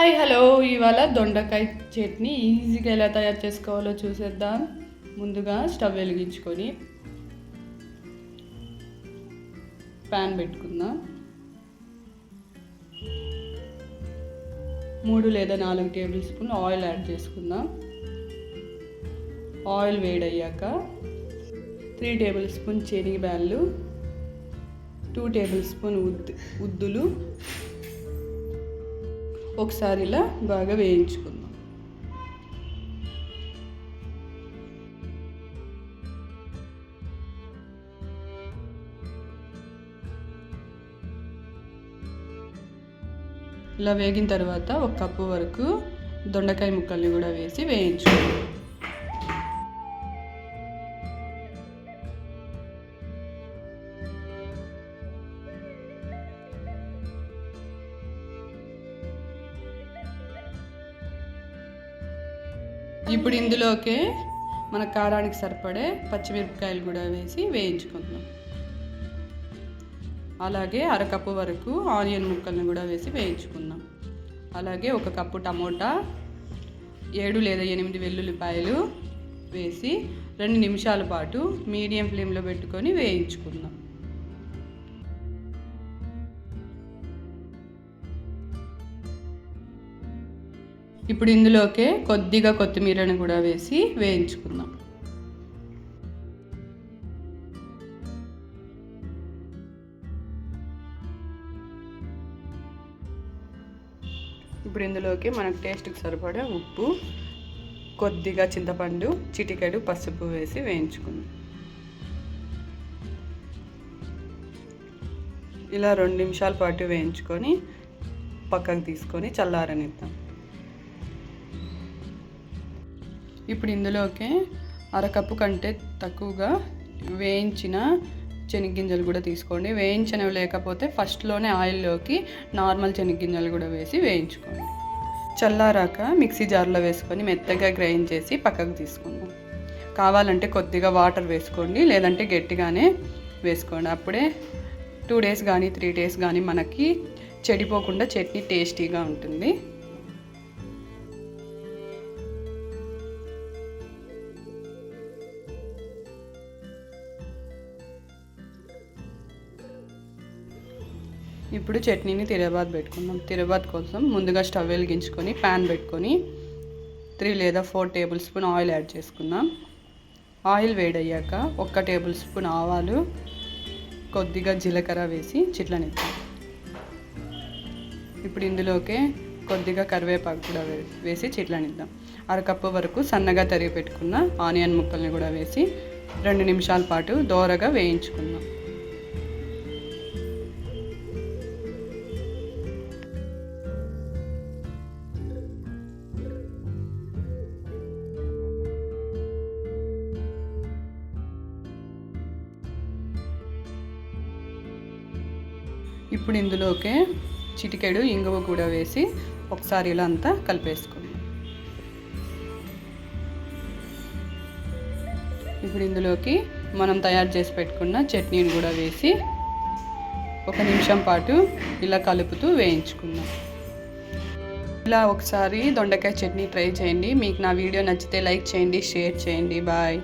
Hi hello. ఇవాళ దొండకాయ చట్నీ ఈజీగా ఎలా తయారు చేసుకోవాలో చూసేద్దాం. ముందుగా స్టవ్ వెలిగించుకొని ప్యాన్ పెట్టుకుందాం. మూడు లేదా నాలుగు టేబుల్ స్పూన్ ఆయిల్ యాడ్ చేసుకుందాం. ఆయిల్ వేడయ్యాక త్రీ టేబుల్ స్పూన్ శనగబ్యాళ్ళు టూ టేబుల్ స్పూన్ ఉద్దు ఉద్దులు ఒకసారి ఇలా బాగా వేయించుకుందాం. ఇలా వేగిన తర్వాత ఒక కప్పు వరకు దొండకాయ ముక్కల్ని కూడా వేసి వేయించుకుందాం. ఇప్పుడు ఇందులోకే మన కారానికి సరిపడే పచ్చిమిరపకాయలు కూడా వేసి వేయించుకుందాం. అలాగే అరకప్పు వరకు ఆనియన్ ముక్కల్ని కూడా వేసి వేయించుకుందాం. అలాగే ఒక కప్పు టమోటా ఏడు లేదా ఎనిమిది వెల్లుల్లిపాయలు వేసి రెండు నిమిషాల పాటు మీడియం ఫ్లేమ్లో పెట్టుకొని వేయించుకుందాం. ఇప్పుడు ఇందులోకే కొద్దిగా కొత్తిమీరను కూడా వేసి వేయించుకుందాం. ఇప్పుడు ఇందులోకి మనకు టేస్ట్కి సరిపడే ఉప్పు కొద్దిగా చింతపండు చిటికెడు పసుపు వేసి వేయించుకుందాం. ఇలా రెండు నిమిషాల పాటు వేయించుకొని పక్కకు తీసుకొని చల్లారనిద్దాం. ఇప్పుడు ఇందులోకి అరకప్పు కంటే తక్కువగా వేయించిన శనగ్గింజలు కూడా తీసుకోండి. వేయించినవి లేకపోతే ఫస్ట్లోనే ఆయిల్లోకి నార్మల్ శనగ్గింజలు కూడా వేసి వేయించుకోండి. చల్లారాక మిక్సీ జార్లో వేసుకొని మెత్తగా గ్రైండ్ చేసి పక్కకు తీసుకుందాం. కావాలంటే కొద్దిగా వాటర్ వేసుకోండి లేదంటే గట్టిగానే వేసుకోండి. అప్పుడే టూ డేస్ కానీ త్రీ డేస్ కానీ మనకి చెడిపోకుండా చట్నీ టేస్టీగా ఉంటుంది. ఇప్పుడు చట్నీని తిరబాత్ పెట్టుకుందాం. తిరబాత్ కోసం ముందుగా స్టవ్ వెలిగించుకొని ప్యాన్ పెట్టుకొని త్రీ లేదా four tablespoon oil add చేసుకుందాం. ఆయిల్ వేడయ్యాక ఒక్క టేబుల్ స్పూన్ ఆవాలు కొద్దిగా జీలకర్ర వేసి చిట్లనిద్దాం. ఇప్పుడు ఇందులోకే కొద్దిగా కరివేపాకు కూడా వేసి చిట్లనిద్దాం. అరకప్పు వరకు సన్నగా తరిగి పెట్టుకున్న ఆనియన్ ముక్కల్ని కూడా వేసి రెండు నిమిషాల పాటు దోరగా వేయించుకుందాం. ఇప్పుడు ఇందులోకే చిటికెడు ఇంగువ కూడా వేసి ఒకసారి ఇలా అంతా కలిపేసుకుందాం. ఇప్పుడు ఇందులోకి మనం తయారు చేసి పెట్టుకున్న చట్నీని కూడా వేసి ఒక నిమిషం పాటు ఇలా కలుపుతూ వేయించుకుందాం. ఇలా ఒకసారి దొండకాయ చట్నీ ట్రై చేయండి. మీకు నా వీడియో నచ్చితే లైక్ చేయండి షేర్ చేయండి. బాయ్.